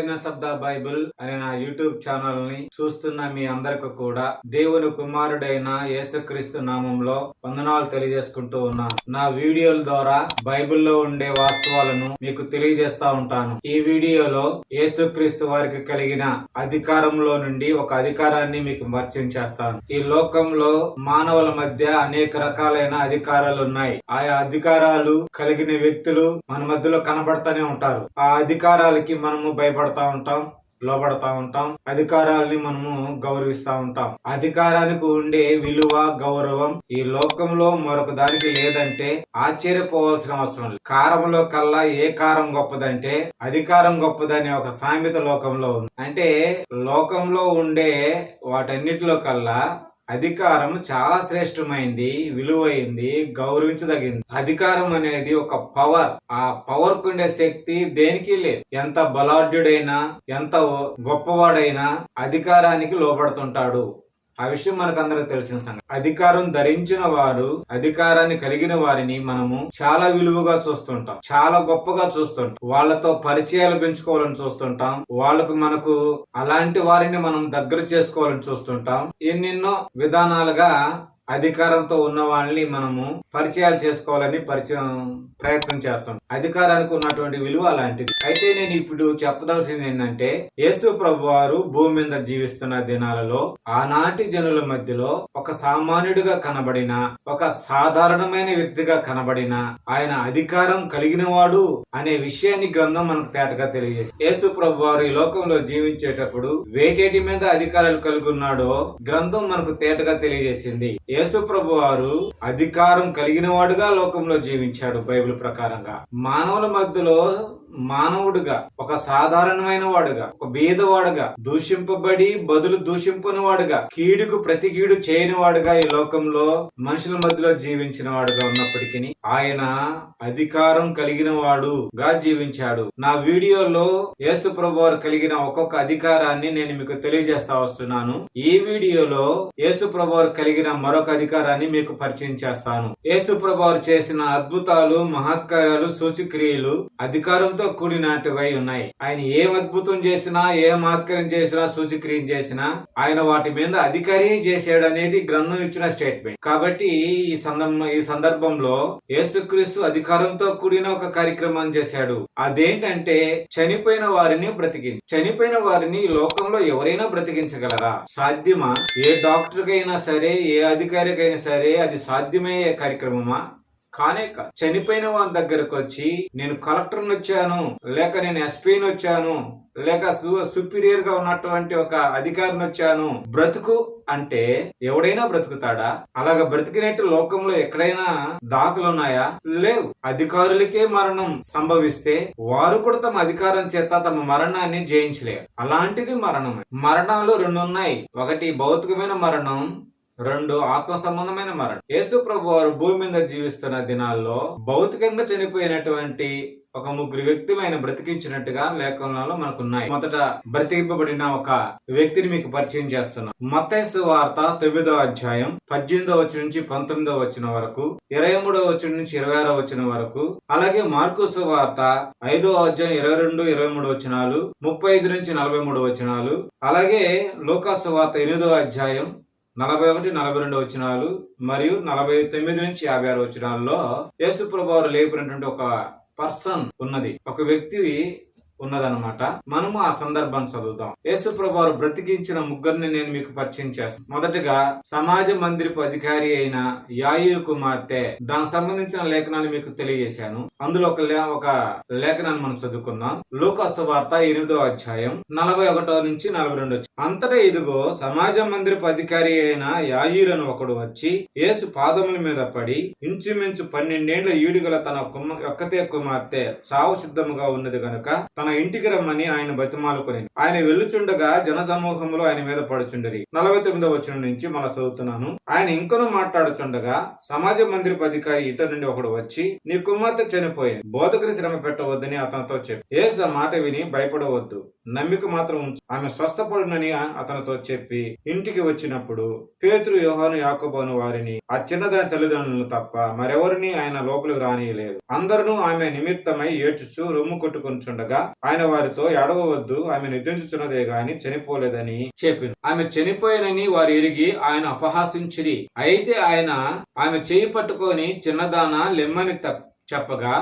Awareness of the Bible అనే నా YouTube ఛానల్ని చూస్తున్న మీ అందరికి కూడా దేవుని కుమారుడైన యేసుక్రీస్తు నామంలో వందనాలు తెలియజేసుకుంటూ ఉన్నాను. నా వీడియోల ద్వారా బైబిల్లో ఉండే వాస్తవాలను మీకు తెలియజేస్తా ఉంటాను. ఈ వీడియోలో యేసుక్రీస్తు వారికి కలిగిన అధికారంలో నుండి ఒక అధికారాన్ని మీకు పరిచయం చేస్తాను ఈ లోకంలో మానవుల మధ్య అనేక రకాలైన అధికారాలు ఉన్నాయి. ఆయా అధికారాలు కలిగిన వ్యక్తులు మన మధ్యలో కనబడతానే ఉంటారు. ఆ అధికారాలకి మనము భయపడతా ఉంటాం లోబడతా ఉంటాం. అధికారాల్ని మనము గౌరవిస్తా ఉంటాం. అధికారానికి ఉండే విలువ గౌరవం ఈ లోకంలో మరొక దానికి లేదంటే ఆశ్చర్యపోవాల్సిన అవసరం లేదు. కారంలో కల్లా ఏ కారం గొప్పదంటే అధికారం గొప్పదని ఒక సామెత లోకంలో ఉంది. అంటే లోకంలో ఉండే వాటన్నిటిలో కల్లా అధికారం చాలా శ్రేష్టమైంది విలువైంది గౌరవించదగింది. అధికారం అనేది ఒక పవర్ ఆ పవర్ కుండే శక్తి దేనికి లేదు. ఎంత బలాఢ్యుడైనా ఎంత గొప్పవాడైనా అధికారానికి లోబడుతుంటాడు. ఆ విషయం మనకు అందరికి తెలిసిన సంగతి. అధికారం ధరించిన వారు అధికారాన్ని కలిగిన వారిని మనము చాలా విలువగా చూస్తుంటాం చాలా గొప్పగా చూస్తుంటాం. వాళ్ళతో పరిచయాలు పెంచుకోవాలని చూస్తుంటాం. వాళ్ళకు మనకు అలాంటి వారిని మనం దగ్గర చేసుకోవాలని చూస్తుంటాం. ఎన్నెన్నో విధానాలుగా అధికారంతో ఉన్న వాళ్ళని మనము పరిచయాలు చేసుకోవాలని పరిచయం ప్రయత్నం చేస్తాం. అధికారానికి ఉన్నటువంటి విలువ అలాంటిది. అయితే నేను ఇప్పుడు చెప్పదలసింది ఏంటంటే యేసు ప్రభు వారు భూమి మీద జీవిస్తున్న దినాలలో ఆనాటి జనుల మధ్యలో ఒక సామాన్యుడిగా కనబడిన ఒక సాధారణమైన వ్యక్తిగా కనబడిన ఆయన అధికారం కలిగిన వాడు అనే విషయాన్ని గ్రంథం మనకు తేటగా తెలియజేసి యేసు ప్రభు వారు ఈ లోకంలో జీవించేటప్పుడు వేటేటి మీద అధికారాలు కలిగి ఉన్నాడో గ్రంథం మనకు తేటగా తెలియజేసింది. యేసుప్రభు వారు అధికారం కలిగిన వాడుగా లోకంలో జీవించాడు బైబిల్ ప్రకారంగా. మానవుల మధ్యలో మానవుడుగా ఒక సాధారణమైన వాడుగా ఒక బీదవాడుగా దూషింపబడి బదులు దూషింపని వాడుగా కీడుకు ప్రతి కీడు చేయని వాడుగా ఈ లోకంలో మనుషుల మధ్యలో జీవించిన వాడుగా ఉన్నప్పటికీ ఆయన అధికారం కలిగిన వాడుగా జీవించాడు. నా వీడియోలో యేసు ప్రభు వారు కలిగిన ఒక్కొక్క అధికారాన్ని నేను మీకు తెలియజేస్తా వస్తున్నాను. ఈ వీడియోలో యేసు ప్రభు వారు కలిగిన మరొక అధికారాన్ని మీకు పరిచయం చేస్తాను. యేసు ప్రభు వారు చేసిన అద్భుతాలు మహత్కార్యాలు సూచిక్రియలు అధికారంతో కూడినటివై ఉన్నాయి. ఆయన ఏం అద్భుతం చేసినా ఏ ఆత్కర్యం చేసినా సూచిక్రియం చేసినా ఆయన వాటి మీద అధికారి చేసాడు అనేది గ్రంథం ఇచ్చిన స్టేట్మెంట్ కాబట్టి ఈ సందర్భం ఈ సందర్భంలో యేసుక్రీస్తు అధికారంతో కూడిన ఒక కార్యక్రమం చేశాడు. అదేంటంటే చనిపోయిన వారిని బ్రతికించి చనిపోయిన వారిని లోకంలో ఎవరైనా బ్రతికించగలరా? సాధ్యమా? ఏ డాక్టర్ కైనా సరే ఏ అధికారికైనా సరే అది సాధ్యమయ్యే కార్యక్రమమా? కానే కాదు చనిపోయిన వారి దగ్గరకు వచ్చి నేను కలెక్టర్ వచ్చాను లేక నేను ఎస్పీని వచ్చాను లేక సుపీరియర్గా ఉన్నటువంటి ఒక అధికారిని వచ్చాను బ్రతుకు అంటే ఎవడైనా బ్రతుకుతాడా? అలాగ బ్రతికినట్టు లోకంలో ఎక్కడైనా దాఖలున్నాయా? లేవు. అధికారులకే మరణం సంభవిస్తే వారు కూడా తమ అధికారం చేత తమ మరణాన్ని జయించలేరు. అలాంటిది మరణం మరణాలు రెండు ఉన్నాయి ఒకటి భౌతికమైన మరణం రెండు ఆత్మ సంబంధమైన మరణం. యేసు ప్రభు వారు భూమి మీద జీవిస్తున్న దినాల్లో భౌతికంగా చనిపోయినటువంటి ఒక ముగ్గురు వ్యక్తులు ఆయన బ్రతికించినట్టుగా లేఖనాలు మనకున్నాయి. మొదట బ్రతికింపబడిన ఒక వ్యక్తిని మీకు పరిచయం చేస్తున్నాం. మత్తైసు వార్త తొమ్మిదో అధ్యాయం పద్దెనిమిదో వచ్చిన నుంచి పంతొమ్మిదో వచ్చిన వరకు ఇరవై మూడో వచ్చిన నుంచి ఇరవై ఆరో వచ్చిన వరకు అలాగే మార్కుసు వార్త ఐదో అధ్యాయం ఇరవై రెండు ఇరవై మూడు వచనాలు ముప్పై ఐదు నుంచి నలభై మూడు వచనాలు అలాగే లోకాసు వార్త ఎనిమిదో అధ్యాయం నలభై ఒకటి నలభై రెండు వచనాలు మరియు నలభై తొమ్మిది నుంచి యాభై ఆరు వచనాల్లో యేసు ప్రభావారు లేపినటువంటి ఒక పర్సన్ ఉన్నది. ఒక వ్యక్తి ఉన్నదన్నమాట. మనము ఆ సందర్భం చదువుతాం యేసు ప్రభావారు బ్రతికించిన ముగ్గురిని నేను మీకు పరిచయం చేస్తాను. మొదటగా సమాజ మందిరపు అధికారి అయిన యాయూరు కుమార్తె దానికి సంబంధించిన లేఖనాన్ని మీకు తెలియజేశాను. అందులో ఒక లే- ఒక లేఖనాన్ని మనం చదువుకుందాం. లూకాసు వార్త ఎనిమిదో అధ్యాయం నలభై ఒకటో నుంచి నలభై రెండు వచ్చి అంతటా ఇదిగో సమాజ మందిరపు అధికారి అయిన యాయూరు అని ఒకడు వచ్చి యేసు పాదముల మీద పడి ఇంచుమించు పన్నెండేండ్ల ఈడుగల తన కుమ ఒక్కతే కుమార్తె చావు సిద్ధముగా ఉన్నది గనుక తన ఇంటికి రమ్మని ఆయన బతిమాలుకొని ఆయన వెళ్ళుచుండగా జన సమూహంలో ఆయన మీద పడుచుండరి. నలభై తొమ్మిదో వచ్చిన నుంచి మన చదువుతున్నాను. ఆయన ఇంకొను మాట్లాడుచుండగా సమాజ మందిరపు అధికారి ఇట నుండి ఒకడు వచ్చి నీ కుమార్తె చనిపోయింది. బోధకుని శ్రమ పెట్టవద్దని అతనితో చెప్పి. ఏజ్ మాట విని భయపడవద్దు. నమ్మిక మాత్రం ఉంచు. ఆమె స్వస్థపడునని అతనితో చెప్పి ఇంటికి వచ్చినప్పుడు పేతురు యోహాను యాకోబోను వారిని ఆ చిన్నదాని తల్లిదండ్రులను తప్ప మరెవరిని ఆయన లోపలికి రానియలేదు అందరూ ఆమె నిమిత్తమై ఏడ్చుచు రొమ్ము కొట్టుకుంటుండగా ఆయన వారితో ఎడవవద్దు ఆమె నిద్రించుచున్నదే గాని చనిపోలేదని చెప్పింది ఆమె చనిపోయినని వారు ఎరిగి ఆయన అపహాసించిరి. అయితే ఆయన ఆమె చేయి పట్టుకొని చిన్నదాన లెమ్మని చెప్పగా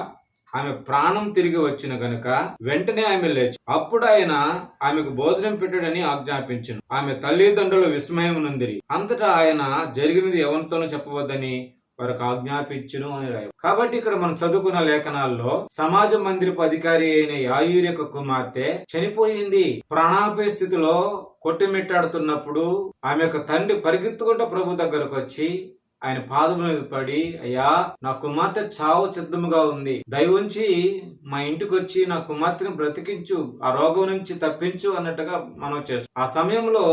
ఆమె ప్రాణం తిరిగి వచ్చిన గనుక వెంటనే ఆమె లేచి అప్పుడు ఆయన ఆమెకు భోజనం పెట్టుడని ఆజ్ఞాపించను. ఆమె తల్లిదండ్రులు విస్మయం నుందిరి. అంతటా ఆయన జరిగినది ఎవరితోనూ చెప్పవద్దని వారికి ఆజ్ఞాపించును అని రాయ కాబట్టి ఇక్కడ మనం చదువుకున్న లేఖనాల్లో సమాజ మందిరపు అధికారి అయిన యాయూర్ యొక్క కుమార్తె చనిపోయింది. ప్రాణాపాయ స్థితిలో కొట్టుమిట్టాడుతున్నప్పుడు ఆమె యొక్క తండ్రి పరిగెత్తుకుంటూ ప్రభు దగ్గరకు వచ్చి ఆయన పాదముల మీద పడి అయ్యా నా కుమార్తె చావు సిద్ధముగా ఉంది. దయవుంచి మా ఇంటికి వచ్చి నా కుమార్తెను బ్రతికించు. ఆ రోగం నుంచి తప్పించు అన్నట్టుగా మనం చేస్తాం. ఆ సమయంలో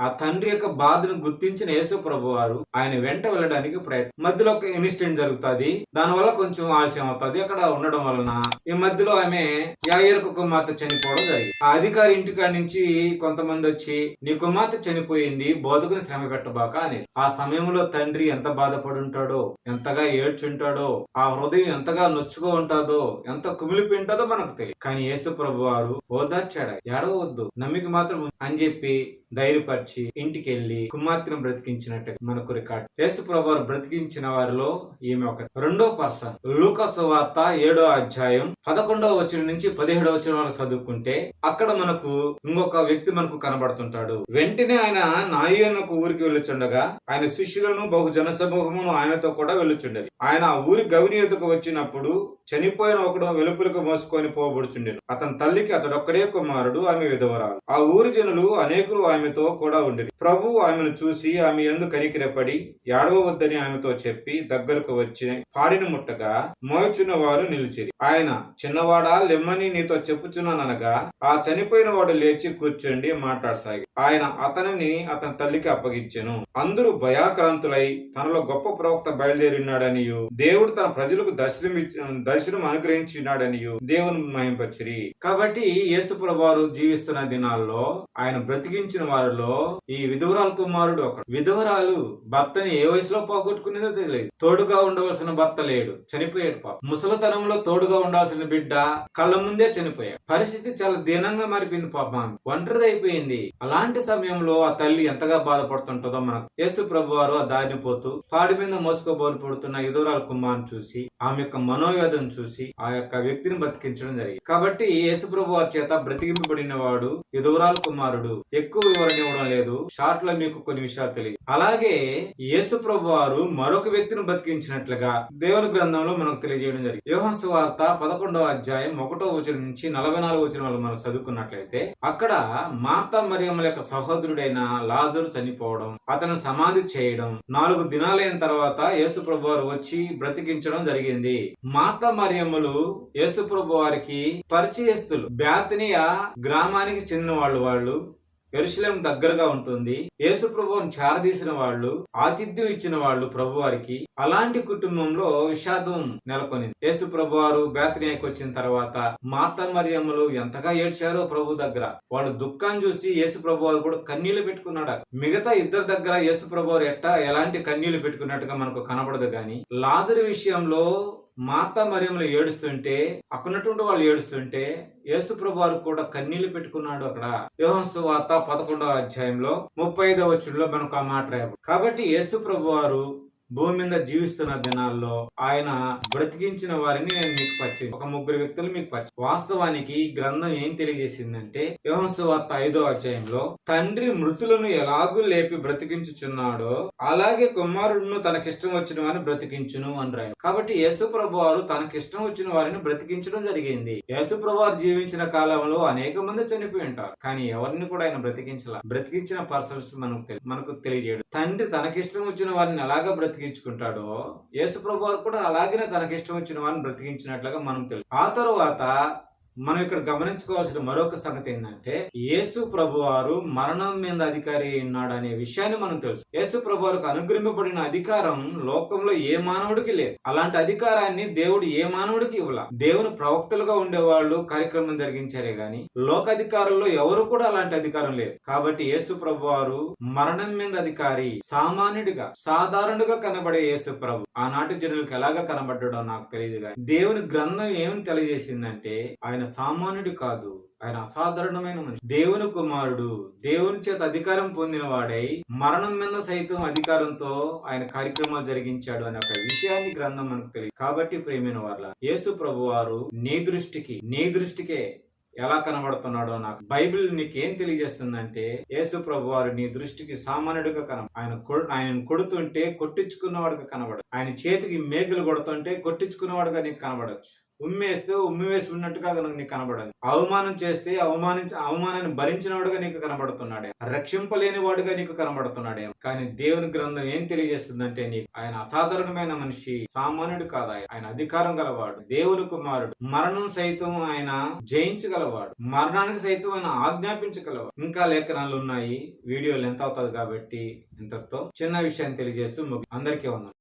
ఆ తండ్రి యొక్క బాధను గుర్తించిన యేసు ప్రభు వారు ఆయన వెంట వెళ్ళడానికి ప్రయత్నం. మధ్యలో ఒక ఇన్సిడెంట్ జరుగుతుంది. దానివల్ల కొంచెం ఆలస్యం అవుతుంది. అక్కడ ఉండడం వలన ఈ మధ్యలో ఆమె యాయర్కు కుమార్తె చనిపోవడం జరిగింది. ఆ అధికారి ఇంటికాడి నుంచి కొంతమంది వచ్చి నీ కుమార్తె చనిపోయింది. బోధకుని శ్రమ పెట్టబాక అనేసి. ఆ సమయంలో తండ్రి ఎంత బాధపడి ఉంటాడో ఎంతగా ఏడ్చుంటాడో ఆ హృదయం ఎంతగా నొచ్చుకో ఉంటుందో ఎంత కుమిలిపి ఉంటుందో మనకు తెలియదు. కానీ యేసు ప్రభు వారు ఓదార్చాడు ఏడవద్దు నమ్మిక మాత్రం అని చెప్పి ధైర్యపరిచి ఇంటికి వెళ్ళి కుమార్తెను బ్రతికించినట్టు మనకు రికార్డ్. యేసు ప్రభు బ్రతికించిన వారిలో ఈమె ఒక రెండో పర్సన్. లూకస్ వార్త ఏడో అధ్యాయం పదకొండవ వచ్చిన నుంచి పదిహేడవ వచ్చిన వరకు చదువుకుంటే అక్కడ మనకు ఇంకొక వ్యక్తి మనకు కనబడుతుంటాడు. వెంటనే ఆయన నాయనకు ఊరికి వెళ్ళుచుండగా ఆయన శిష్యులను బహు జన సమూహమును ఆయనతో కూడా వెళ్ళుచుండేది ఆయన ఆ ఊరి గవిని వచ్చినప్పుడు చనిపోయిన ఒకడు వెలుపులకు మోసుకొని పోబడుచుండెను. అతని తల్లికి అతడొక్కడే కుమారుడు ఆమె విధవరాలు. ఆ ఊరి జనులు అనేకులు ఆమెతో కూడా ఉండేది ప్రభు ఆమెను చూసి ఆమె ఎందు కనికిరపడి ఏడవద్దని ఆమెతో చెప్పి దగ్గరకు వచ్చి పాడిన ముట్టగా మోచున్న వారు నిలిచిరి. ఆయన చిన్నవాడా లెమ్మని నీతో చెప్పుచున్నాననగా ఆ చనిపోయిన వాడు లేచి కూర్చుండి మాట్లాడసాగి. ఆయన అతనిని అతని తల్లికి అప్పగించెను. అందరూ భయాక్రాంతులై తనలో గొప్ప ప్రవక్త బయలుదేరినాడనియు. దేవుడు తన ప్రజలకు దర్శనం దర్శనం అనుగ్రహించినాడనియు. దేవుని మహింపచ్చిరి. కాబట్టి యేసుప్రభు వారు జీవిస్తున్న దినాల్లో ఆయన బ్రతికించిన వారిలో ఈ విధవరాలు కుమారుడు ఒక విధవరాలు భర్తని ఏ వయసులో పోగొట్టుకునేదో తెలియదు. తోడుగా ఉండవలసిన భర్త లేడు చనిపోయాడు పాప. ముసలతనంలో తోడుగా ఉండాల్సిన బిడ్డ కళ్ళ ముందే చనిపోయాడు. పరిస్థితి చాలా దీనంగా మారిపోయింది పాప. ఆమె. ఒంటరిది అయిపోయింది అలాంటి సమయంలో ఆ తల్లి ఎంతగా బాధపడుతుంటుందో మనకు యేసు ప్రభు వారు ఆ దారిని పోతూ పాడి మీద మోసుకోబోలు పడుతున్న యుధురాల కుమారుని చూసి ఆమె యొక్క మనోవేదం చూసి ఆ యొక్క వ్యక్తిని బతికించడం జరిగింది. కాబట్టి యేసు ప్రభు వారి చేత బ్రతికింపబడిన వాడు యుధురాల కుమారుడు. ఎక్కువ వివరణ ఇవ్వడం లేదు. షార్ట్లో మీకు కొన్ని విషయాలు తెలియదు. అలాగే యేసు ప్రభు వారు మరొక వ్యక్తిని బతికించినట్లుగా దేవుని గ్రంథంలో మనకు తెలియజేయడం జరిగింది. యోహన్ వార్త పదకొండవ అధ్యాయం ఒకటో వచనం నుంచి నలభై నాలుగు వచనం వల్ల మనం చదువుకున్నట్లయితే అక్కడ మార్తా మరియమ్మల యొక్క సహోదరుడైన లాజరు చనిపోవడం అతను సమాధి చేయడం నాలుగు దినాలైన తర్వాత యేసు ప్రభు వారు వచ్చి బ్రతికించడం జరిగింది. మాత మరియమ్మలు యేసు ప్రభు వారికి పరిచయస్తులు. బ్యాతనియా గ్రామానికి చెందిన వాళ్ళు వాళ్ళు ఎరుసలేం దగ్గరగా ఉంటుంది. యేసు ప్రభువును చారదీసిన వాళ్ళు ఆతిథ్యం ఇచ్చిన వాళ్ళు ప్రభువారికి అలాంటి కుటుంబంలో విషాదం నెలకొనింది. యేసు ప్రభువారు బేతనీయకు వచ్చిన తర్వాత మాత మరియమ్మలు ఎంతగా ఏడ్చారో ప్రభు దగ్గర. వాళ్ళు దుఃఖాన్ని చూసి యేసు ప్రభువారు కూడా కన్నీళ్ళు పెట్టుకున్నాడు మిగతా ఇద్దరు దగ్గర యేసు ప్రభువారు ఎట్టా ఎలాంటి కన్నీళ్ళు పెట్టుకున్నట్టుగా మనకు కనబడదు గాని లాజరు విషయంలో మార్తా మరియములు ఏడుస్తుంటే అక్కడున్నటువంటి వాళ్ళు ఏడుస్తుంటే యేసు ప్రభు వారు కూడా కన్నీళ్ళు పెట్టుకున్నాడు అక్కడ. యోహన్సు వార్త పదకొండవ అధ్యాయంలో ముప్పై ఐదవ వచ్చులో మనకు ఆ మాట రాయబడి కాబట్టి యేసు ప్రభు వారు భూమి మీద జీవిస్తున్న దినాల్లో ఆయన బ్రతికించిన వారిని నేను మీకు పరిచయం. ఒక ముగ్గురు వ్యక్తులు మీకు పరిచయం. వాస్తవానికి ఈ గ్రంథం ఏం తెలియజేసిందంటే యోహన్సు వార్త ఐదో అధ్యాయంలో తండ్రి మృతులను ఎలాగూ లేపి బ్రతికించుచున్నాడో అలాగే కుమారుడును తనకిష్టం వచ్చిన వారిని బ్రతికించును అని రాయ కాబట్టి యేసు ప్రభు వారు తనకిష్టం వచ్చిన వారిని బ్రతికించడం జరిగింది. యేసు ప్రభు వారు జీవించిన కాలంలో అనేక మంది చనిపోయి ఉంటారు. కానీ ఎవరిని కూడా ఆయన బ్రతికించాల? బ్రతికించిన పర్సన్స్ మనకు మనకు తెలియజేయడు. తండ్రి తనకిష్టం వచ్చిన వారిని ఎలాగా బ్రతికించుకుంటాడో యేసు ప్రభు వారు కూడా అలాగనే తనకిష్టం వచ్చిన వారిని బ్రతికించినట్లుగా మనం తెలుసు. ఆ తరువాత మనం ఇక్కడ గమనించుకోవాల్సిన మరొక సంగతి ఏంటంటే యేసు ప్రభువారు మరణం మీద అధికారి ఉన్నాడు అనే విషయాన్ని మనం తెలుసు. యేసు ప్రభువారికి అనుగ్రహింపబడిన అధికారం లోకంలో ఏ మానవుడికి లేదు. అలాంటి అధికారాన్ని దేవుడు ఏ మానవుడికి ఇవ్వాల? దేవుని ప్రవక్తలుగా ఉండేవాళ్ళు కార్యక్రమం జరిగించారే గాని లోకాధికారుల్లో ఎవరు కూడా అలాంటి అధికారం లేదు. కాబట్టి యేసు ప్రభువారు మరణం మీద అధికారి సామాన్యుడిగా సాధారణుడిగా కనబడే యేసు ప్రభు. ఆనాటి జనులకు ఎలాగ కనబడ్డాడో నాకు తెలియదు కానీ దేవుని గ్రంథం ఏమని తెలియజేసిందంటే ఆయన సామాన్యుడు కాదు ఆయన అసాధారణమైన మనిషి. దేవుని కుమారుడు దేవుని చేత అధికారం పొందిన వాడై మరణం మీద సైతం అధికారంతో ఆయన కార్యక్రమాలు జరిగించాడు అనే ఒక విషయాన్ని గ్రంథం మనకు తెలియదు. కాబట్టి ప్రేమైన వాళ్ళ యేసు ప్రభు వారు నీ దృష్టికి నీ దృష్టికే ఎలా కనబడుతున్నాడో నాకు బైబిల్ నీకు ఏం తెలియజేస్తుందంటే యేసు ప్రభు వారు నీ దృష్టికి సామాన్యుడిగా కన ఆయన ఆయన కొడుతుంటే కొట్టించుకున్నవాడుగా కనబడదు ఆయన చేతికి మేకులు కొడుతుంటే కొట్టించుకున్నవాడుగా నీకు కనబడవచ్చు ఉమ్మేస్తే ఉమ్మి వేసి ఉన్నట్టుగా కనుక నీకు కనబడదు. అవమానం చేస్తే అవమానించి అవమానాన్ని భరించినవాడుగా నీకు కనబడుతున్నాడే. రక్షింపలేని వాడుగా నీకు కనబడుతున్నాడే. కానీ దేవుని గ్రంథం ఏం తెలియజేస్తుందంటే నీకు ఆయన అసాధారణమైన మనిషి సామాన్యుడు కాదు ఆయన. అధికారం గలవాడు దేవుని కుమారుడు. మరణం సైతం ఆయన జయించగలవాడు. మరణానికి సైతం ఆయన ఆజ్ఞాపించగలవాడు. ఇంకా లేఖనాలు ఉన్నాయి. వీడియోలు ఎంత అవుతుంది కాబట్టి ఇంతతో చిన్న విషయాన్ని తెలియజేస్తూ అందరికీ ఉన్నాం